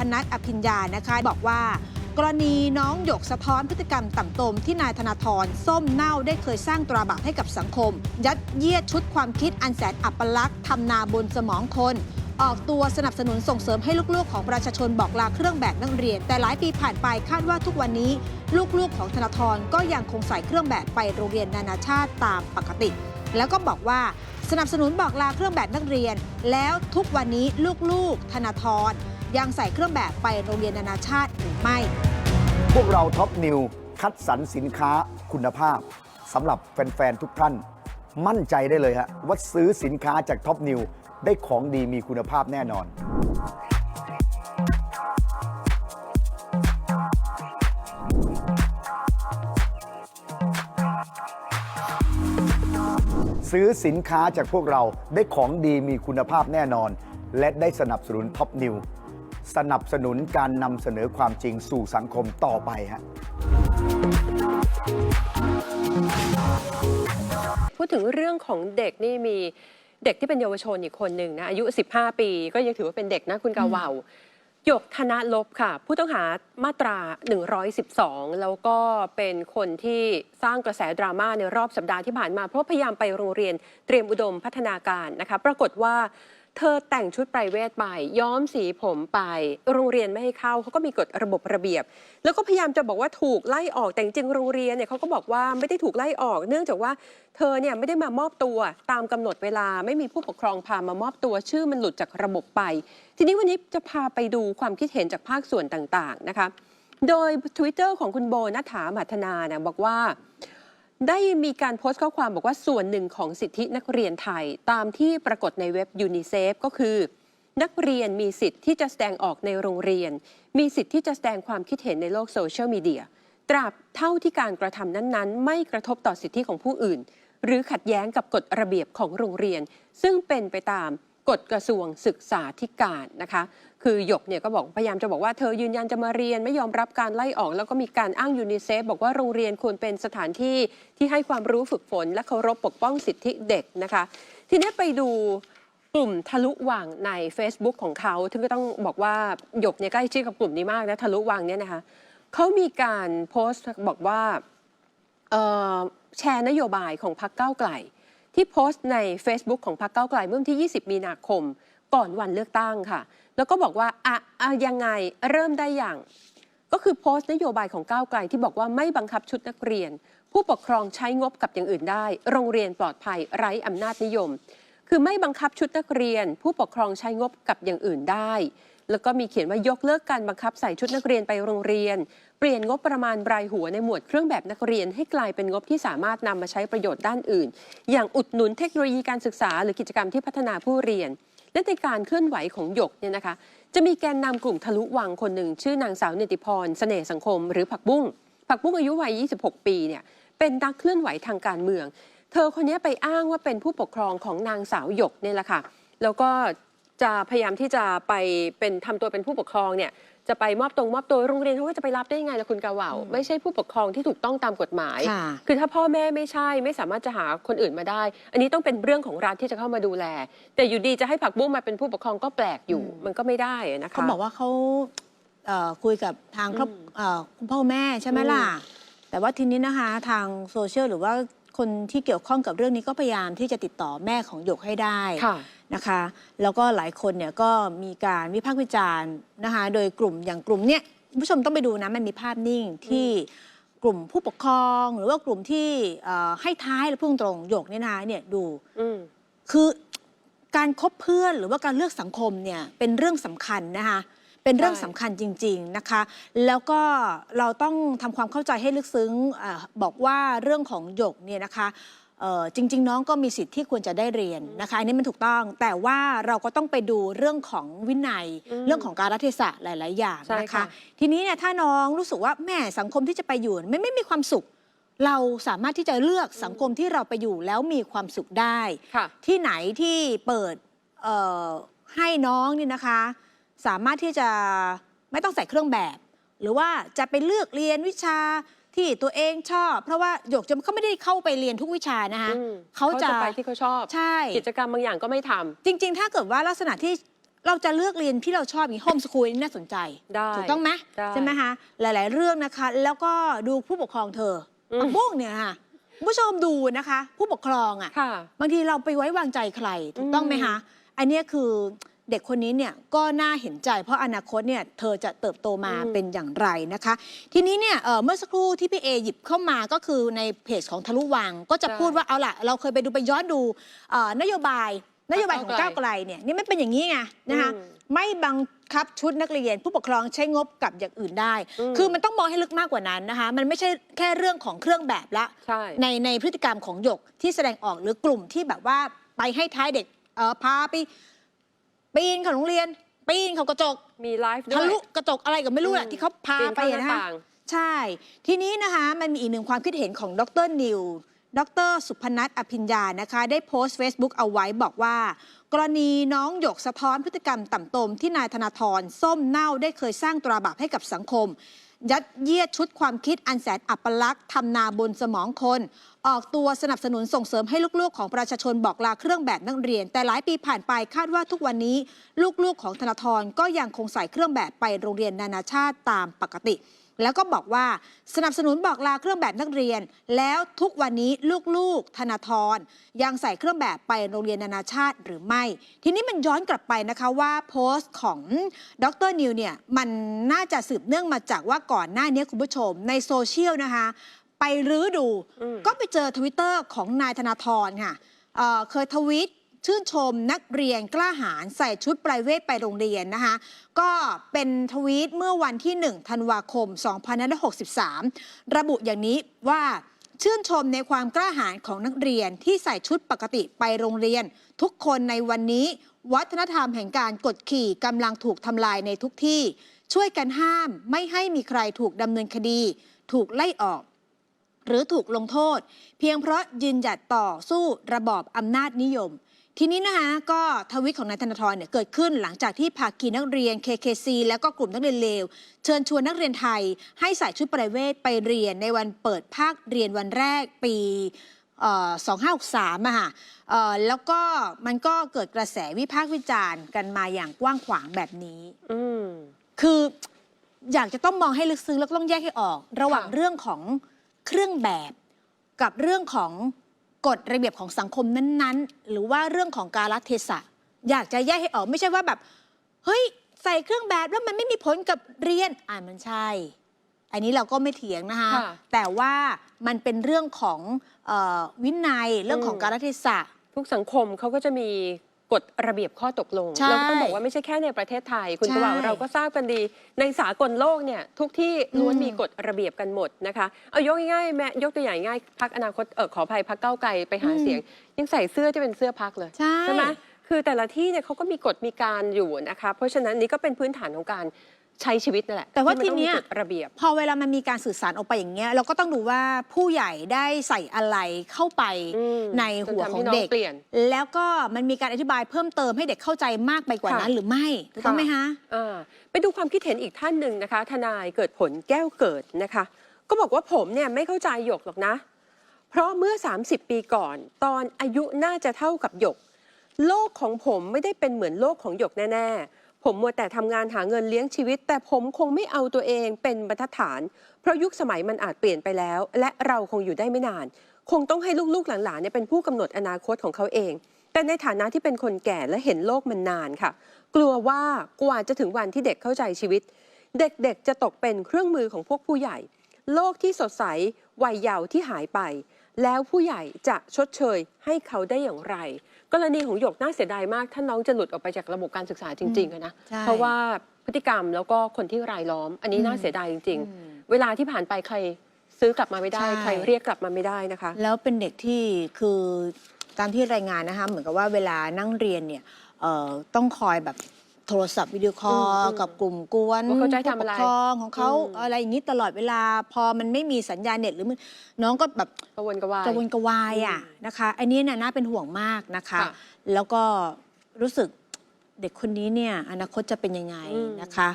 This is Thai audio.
พนัทอภิญญานะคะบอกว่ากรณีน้องหยกสะท้อนพฤติกรรมต่ำตมที่นายธนาธรส้มเน่าได้เคยสร้างตราบาปให้กับสังคม ยัดเยียดชุดความคิดอันแสนอัปลักษณ์ทำนาบนสมองคนออกตัวสนับสนุนส่งเสริมให้ลูกๆ ของประชาชนบอกลาเครื่องแบบนักเรียน แต่หลายปีผ่านไปคาดว่าทุกวันนี้ ลูกๆ ของธนาธรก็ยังคงใส่เครื่องแบบไปโรงเรียนนานาชาติตามปกติ แล้วก็บอกว่าสนับสนุนบอกลาเครื่องแบบนักเรียน แล้วทุกวันนี้ลูกๆ ธนาธร ยังใส่เครื่องแบบไปโรงเรียนนานาชาติหรือไม่ พวกเราท็อปนิวคัดสรรสินค้าคุณภาพสำหรับแฟน ๆ ทุกท่าน มั่นใจได้เลยฮะว่าซื้อสินค้าจากท็อปนิวได้ของดีมีคุณภาพแน่นอน ซื้อสินค้าจากพวกเราได้ของดีมีคุณภาพแน่นอน และได้สนับสนุนท็อปนิว สนับสนุนการนำเสนอความจริงสู่สังคมต่อไปฮะพูดถึงเรื่องของเด็กนี่มีเด็กที่เป็นเยาวชนอีกคนหนึ่งนะอายุ 15 ปี ก็ยังถือว่าเป็นเด็กนะคุณกาวาวหยกธนลบค่ะ ผู้ต้องหามาตรา 112 แล้วก็เป็นคนที่สร้างกระแสดราม่าในรอบสัปดาห์ที่ผ่านมา เพราะพยายามไปโรงเรียนเตรียมอุดมพัฒนาการนะคะ ปรากฏว่า เธอแต่งชุดไพรเวทไป ย้อมสีผมไป โรงเรียนไม่ให้เข้าเขาก็มีกฎระบบระเบียบ แล้วก็พยายามจะบอกว่าถูกไล่ออกแต่จริงโรงเรียนเนี่ยเขาก็บอกว่าไม่ได้ถูกไล่ออก เนื่องจากว่าเธอเนี่ยไม่ได้มามอบตัวตามกำหนดเวลาไม่มีผู้ปกครองพามามอบตัวชื่อมันหลุดจากระบบไป ทีนี้วันนี้จะพาไปดูความคิดเห็นจากภาคส่วนต่างๆนะคะโดย Twitter ของคุณโบนัฐามัทนาเนี่ยบอกว่า ได้มีการโพสต์ข้อความบอกว่าส่วนหนึ่งของสิทธินักเรียนไทย ตามที่ปรากฏในเว็บยูนิเซฟก็คือ นักเรียนมีสิทธิ์ที่จะแสดงออกในโรงเรียน มีสิทธิ์ที่จะแสดงความคิดเห็นในโลกโซเชียลมีเดียตราบเท่าที่การกระทำนั้นๆ ไม่กระทบต่อสิทธิของผู้อื่น หรือขัดแย้งกับกฎระเบียบของโรงเรียน ซึ่งเป็นไปตาม กฎกระทรวงศึกษาธิการนะคะ คือหยกเนี่ยก็บอกพยายามจะบอกว่าเธอยืนยันจะมาเรียนไม่ยอมรับการไล่ออก แล้วก็มีการอ้างยูนิเซฟบอกว่าโรงเรียนควรเป็นสถานที่ที่ให้ความรู้ฝึกฝน และเคารพปกป้องสิทธิเด็กนะคะ ทีนี้ไปดูกลุ่มทะลุวังใน Facebook ของเขาซึ่งก็ต้องบอกว่าหยกเนี่ยใกล้ชิดกับกลุ่มนี้มากนะทะลุวังเนี่ยนะคะเขามีการโพสต์บอกว่าแชร์นโยบายของพรรคก้าวไกล ที่โพสต์ใน Facebook ของพรรคก้าไกลเมื่อวันที่ 20 มีนาคม ก่อนวันเลือกตั้งค่ะ แล้วก็บอกว่าอะอะยังไงเริ่มได้อย่าง ก็คือโพสต์นโยบายของก้าวไกลที่บอกว่าไม่บังคับชุดนักเรียน ผู้ปกครองใช้งบกับอย่างอื่นได้ โรงเรียนปลอดภัยไร้อำนาจนิยม คือไม่บังคับชุดนักเรียน ผู้ปกครองใช้งบกับอย่างอื่นได้ แล้วก็มีเขียนว่ายกเลิกการบังคับใส่ชุดนักเรียนไปโรงเรียน เปลี่ยนงบประมาณรายหัวในหมวดเครื่องแบบนักเรียน ให้กลายเป็นงบที่สามารถนำมาใช้ประโยชน์ด้านอื่น อย่างอุดหนุนเทคโนโลยีการศึกษา หรือกิจกรรมที่พัฒนาผู้เรียนและในการเคลื่อนไหวของหยกเนี่ยนะคะ จะมีแกนนำกลุ่มทะลุวังคนหนึ่ง ชื่อนางสาวเนติพรเสน่ห์สังคม หรือผักบุ้งผักบุ้งอายุวัย 26 ปีเนี่ยเป็นนักเคลื่อนไหวทางการเมือง เธอคนนี้ไปอ้างว่าเป็นผู้ปกครองของนางสาวหยกเนี่ยแหละค่ะแล้วก็ จะพยายามที่จะไปเป็นทำตัวเป็นผู้ปกครองเนี่ยจะไปมอบตรงมอบตัวโรงเรียนเขาก็จะไปรับได้ยังไงล่ะคุณกาวาวไม่ใช่ผู้ปกครองที่ถูกต้องตามกฎหมายค่ะคือถ้าพ่อแม่ไม่ใช่ไม่สามารถจะหาคนอื่นมาได้ อันนี้ต้องเป็นเรื่องของรัฐที่จะเข้ามาดูแล แต่อยู่ดีจะให้ผักบุ้งมาเป็นผู้ปกครองก็แปลกอยู่มันก็ไม่ได้นะคะเขาบอกว่าเขาเอ่อคุยกับทางครอบอืมเอ่อคุณพ่อคุณแม่ใช่ไหมล่ะ แต่ว่าทีนี้นะคะทางโซเชียลหรือว่าคนที่เกี่ยวข้องกับเรื่องนี้ก็พยายามที่จะติดต่อแม่ของหยกให้ได้ค่ะ นะคะ แล้วก็หลายคนเนี่ยก็มีการวิพากษ์วิจารณ์นะคะ โดยกลุ่มอย่างกลุ่มเนี้ยคุณผู้ชมต้องไปดูนะมันมีภาพนิ่งที่กลุ่มผู้ปกครองหรือว่ากลุ่มที่เอ่อให้ท้ายและพุ่งตรงหยกเนี่ยนะคะเนี่ยดู อืม คือการคบเพื่อนหรือว่าการเลือกสังคมเนี่ยเป็นเรื่องสำคัญนะคะเป็นเรื่องใช่สำคัญจริง ๆนะคะ แล้วก็เราต้องทำความเข้าใจให้ลึกซึ้งอาบอกว่าเรื่องของหยกเนี่ยนะคะ เอ่อจริง ๆ น้องก็มีสิทธิ์ที่ควรจะได้เรียนนะคะ อันนี้มันถูกต้อง แต่ว่าเราก็ต้องไปดูเรื่องของวินัย อืมเรื่องของการรัฐเทศะหลาย ๆ อย่างใช่นะคะ ค่ะ ทีนี้เนี่ยถ้าน้องรู้สึกว่าแม่สังคมที่จะไปอยู่ไม่ไม่มีความสุข เราสามารถที่จะเลือกสังคมที่เราไปอยู่แล้วมีความสุขได้ ค่ะ ที่ไหนที่เปิดเอ่อให้น้องนี่นะคะ สามารถที่จะไม่ต้องใส่เครื่องแบบ หรือว่าจะไปเลือกเรียนวิชา ที่ตัวเองชอบ เพราะว่าหยกจะเขาไม่ได้เข้าไปเรียนทุกวิชานะคะอืมเขาจะไปที่เขาชอบ ใช่ กิจกรรมบางอย่างก็ไม่ทำ จริง ๆ ถ้าเกิดว่าลักษณะที่เราจะเลือกเรียนที่เราชอบอย่างโฮมสคูลนี่น่าสนใจได้ถูกต้องไหมได้ใช่ไหมคะหลาย ๆ เรื่องนะคะ แล้วก็ดูผู้ปกครองเธออืมผักบุ้งเนี่ยค่ะคุณผู้ชมดูนะคะ ผู้ปกครองอะ ค่ะ บางทีเราไปไว้วางใจใคร ถูกต้องไหมอืมคะ อันเนี้ยคือ เด็กคนนี้เนี่ยก็น่าเห็นใจ เพราะอนาคตเนี่ยเธอจะเติบโตมาเป็นอย่างไรนะคะ ทีนี้เนี่ยเอ่อเมื่อสักครู่ที่พี่เอหยิบเข้ามาก็คือในเพจของทะลุวัง ก็จะพูดว่าเอาล่ะ เราเคยไปดูไปย้อนดูเอ่อนโยบายนโยบายของก้าวไกลเนี่ยนี่ไม่เป็นอย่างนี้ไงนะคะอืมไม่บังคับชุดนักเรียนผู้ปกครองใช้งบกับอย่างอื่นได้อืมคือมันต้องมองให้ลึกมากกว่านั้นนะคะ มันไม่ใช่แค่เรื่องของเครื่องแบบละใช่ในในพฤติกรรมของหยกที่แสดงออกหรือกลุ่มที่แบบว่าไปให้ท้ายเด็กเออพาไป ปีนเขาโรงเรียน ปีนเขากระจกมีไลฟ์ด้ทะวยลุกระจกอะไรก็ไม่รู้แหละอืมที่เขาพาปีนไปข้ามหน้านะคะต่าง ใช่ ทีนี้นะคะมันมีอีกหนึ่งความคิดเห็นของดรนิว ดรสุพนัทอภิญญานะคะ ได้โพสต์ Facebook เอาไว้บอกว่า กรณีน้องหยกสะท้อนพฤติกรรมต่ำตมที่นายธนาธรส้มเน่าได้เคยสร้างตราบาปให้กับสังคม ยัดเยียดชุดความคิดอันแสนอัปลักษ์ทำนาบนสมองคน ออกตัวสนับสนุนส่งเสริมให้ลูกๆ ของประชาชนบอกลาเครื่องแบบนักเรียน แต่หลายปีผ่านไปคาดว่าทุกวันนี้ ลูกๆของธนาธรก็ยังคงใส่เครื่องแบบไปโรงเรียนนานาชาติตามปกติ แล้วก็บอกว่าสนับสนุนบอกลาเครื่องแบบนักเรียน แล้วทุกวันนี้ลูกๆ ธนาธรยังใส่เครื่องแบบไปโรงเรียนนานาชาติหรือไม่ ทีนี้มันย้อนกลับไปนะคะว่าโพสต์ของดรนิวเนี่ยมันน่าจะสืบเนื่องมาจากว่าก่อนหน้านี้คุณผู้ชมในโซเชียลนะคะ ไปรื้อดูอืมก็ไปเจอทวิตเตอร์ของนายธนาธรค่ะเอ่อเคยทวิต ชื่นชมนักเรียนกล้าหาญใส่ชุดไพรเวทไปโรงเรียนนะคะ ก็เป็นทวีตเมื่อวันที่ 1 ธันวาคม 2563 ระบุอย่างนี้ว่าชื่นชมในความกล้าหาญของนักเรียนที่ใส่ชุดปกติไปโรงเรียน ทุกคนในวันนี้ วัฒนธรรมแห่งการกดขี่กำลังถูกทำลายในทุกที่ ช่วยกันห้ามไม่ให้มีใครถูกดำเนินคดี ถูกไล่ออก หรือถูกลงโทษ เพียงเพราะยืนหยัดต่อสู้ระบอบอำนาจนิยม ทีนี้นะคะก็ทวิตของนายธนาธรเนี่ยเกิดขึ้นหลังจากที่ภาคีนักเรียน KKC แล้วก็กลุ่มนักเรียนเลว เชิญชวนนักเรียนไทย ให้ใส่ชุดประเวทไปเรียนในวันเปิดภาคเรียนวันแรกปีเอ่อ2563อะค่ะเอ่อแล้วก็มันก็เกิดกระแสวิพากษ์วิจารณ์กันมาอย่างกว้างขวางแบบนี้อืมคืออยากจะต้องมองให้ลึกซึ้งแล้วก็ต้องแยกให้ออก ระหว่างค่ะเรื่องของเครื่องแบบกับเรื่องของ กฎระเบียบของสังคมนั้นๆ หรือว่าเรื่องของกาลเทศะ อยากจะแยกให้ออกไม่ใช่ว่าแบบ เฮ้ย ใส่เครื่องแบบแล้วมันไม่มีผลกับเรียนอ่ามันใช่ อันนี้เราก็ไม่เถียงนะคะ ค่ะแต่ว่ามันเป็นเรื่องของเออวินัยเรื่องของอืม กาลเทศะ ทุกสังคมเขาก็จะมี กฎระเบียบข้อตกลง ใช่เราก็ต้องบอกว่าไม่ใช่แค่ในประเทศไทย คุณใช่กระว่าเราก็ทราบกันดี ในสากลโลกเนี่ยทุกที่ล้วนอืม มีกฎระเบียบกันหมดนะคะ เอายกง่ายๆแม่ยกตัวอย่างง่ายพักอนาคตเออขออภัยพักเก้าวไกลไปหาเสียง ยังใส่เสื้อที่เป็นเสื้อพักเลย ใช่ไหมคือแต่ละที่เนี่ยเขาก็มีกฎมีการอยู่นะคะ เพราะฉะนั้นนี่ก็เป็นพื้นฐานของการ ใช้ชีวิตนั่นแหละแต่ว่ามัต้องทีเนี้ยมีกฎระเบียบ พอเวลามันมีการสื่อสารออกไปอย่างเงี้ยเราก็ต้องดูว่าผู้ใหญ่ได้ใส่อะไรเข้าไปอืมในหัวจนทำขให้องน้องเด็กเปลี่ยนแล้วก็มันมีการอธิบายเพิ่มเติมให้เด็กเข้าใจมากไปกว่าค่ะ นั้นหรือไม่ถูกต้องไหมฮะอ่าไปดูความคิดเห็นอีกท่านหนึ่งนะคะ ทนายเกิดผลแก้วเกิดนะคะ ก็บอกว่าผมเนี่ยไม่เข้าใจหยกหรอกนะ เพราะเมื่อ 30 ปีก่อน ตอนอายุน่าจะเท่ากับหยก โลกของผมไม่ได้เป็นเหมือนโลกของหยกแน่ๆ ผมมัวแต่ทำงานหาเงินเลี้ยงชีวิต แต่ผมคงไม่เอาตัวเองเป็นบรรทัดฐาน เพราะยุคสมัยมันอาจเปลี่ยนไปแล้ว และเราคงอยู่ได้ไม่นาน คงต้องให้ลูกๆหลานๆเนี่ยเป็นผู้กำหนดอนาคตของเขาเอง แต่ในฐานะที่เป็นคนแก่และเห็นโลกมันนานค่ะ กลัวว่ากว่าจะถึงวันที่เด็กเข้าใจชีวิต เด็กๆจะตกเป็นเครื่องมือของพวกผู้ใหญ่ โลกที่สดใสวัยเยาว์ที่หายไป แล้วผู้ใหญ่จะชดเชยให้เขาได้อย่างไร กรณีของหยกน่าเสียดายมาก ถ้าน้องจะหลุดออกไปจากระบบการศึกษาจริงๆอะนะใช่ เพราะว่าพฤติกรรมแล้วก็คนที่รายล้อม อันนี้น่าอืมเสียดายจริง อืม ๆ เวลาที่ผ่านไปใครซื้อกลับมาไม่ได้ ใช่ ใครเรียกกลับมาไม่ได้นะคะ แล้วเป็นเด็กที่คือตามที่รายงานนะคะเหมือนกับว่าเวลานั่งเรียนเนี่ยเอ่อต้องคอยแบบ โทรศัพท์วิดีโอคอลอืมกับกลุ่มกวนว่าเขาจะให้ทำอะไรผู้ปกครองของเขาอืม อะไรอย่างนี้ตลอดเวลา พอมันไม่มีสัญญาณเน็ตหรือมันน้องก็แบบ กระวนกระวาย กระวนกระวายอะอืมนะคะอันนี้เนี่ยน่าเป็นห่วงมากนะคะ ค่ะแล้วก็รู้สึกเด็กคนนี้เนี่ยอนาคตจะเป็นยังไงอืม นะคะ